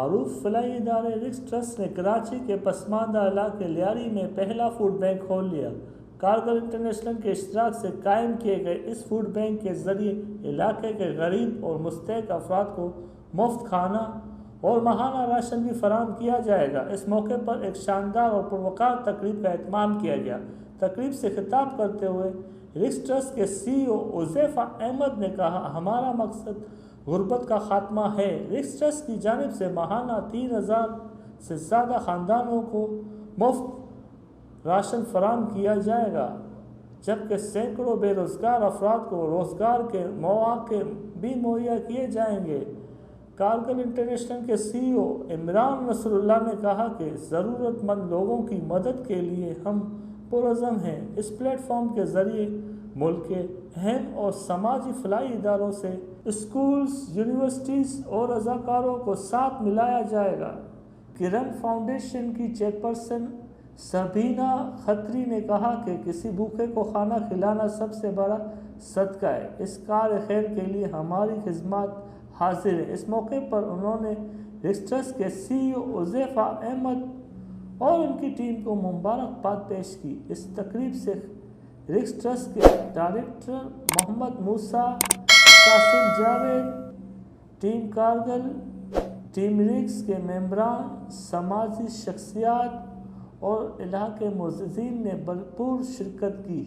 मारूफ फलाई इदारे रिक्स ट्रस्ट ने कराची के पसमानदा इलाके लियारी में पहला फ़ूड बैंक खोल लिया। कारगिल इंटरनेशनल के इश्तराक से कायम किए गए इस फ़ूड बैंक के ज़रिए इलाके के गरीब और मुस्तक अफराद को मुफ़्त खाना और महाना राशन भी फराम किया जाएगा। इस मौके पर एक शानदार और पुरवकार तकरीब का अहतमाम किया गया। तकरीब से खिताब करते हुए रिक्स ट्रस्ट के सी ओ उज़ैफ़ा अहमद ने कहा, हमारा मकसद गुर्बत का ख़ात्मा है। रिक्स की जानब से माहाना तीन हज़ार से ज़्यादा ख़ानदानों को मुफ़्त राशन फराम किया जाएगा, जबकि सैकड़ों बेरोज़गार अफराद को रोज़गार के मौाक़े भी मुहैया किए जाएँगे। कारगिल इंटरनेशनल के सीईओ इमरान नसरुल्ला ने कहा कि ज़रूरतमंद लोगों की मदद के लिए हम पुरज़म हैं। इस प्लेटफॉर्म के ज़रिए मुल्क के अहम और समाजी फलाई इदारों से स्कूल्स, यूनिवर्सिटीज़ और रजाकारों को साथ मिलाया जाएगा किरण फाउंडेशन की चेयरपर्सन सबीना खत्री ने कहा कि किसी भूखे को खाना खिलाना सबसे बड़ा सदका है। इस कार खैर के लिए हमारी खिदमत हाजिर है। इस मौके पर उन्होंने रिस्टर्स के सी उज़ैफ़ा अहमद और उनकी टीम को मुबारकबाद पेश की। इस तकरीब से रिक्स ट्रस्ट के director Mohammad Musa Qasim Javed, team Kargil, team रिक्स के मेम्बरान समाजी शख्सियात और इलाके मुजीन ने भरपूर शिरकत की।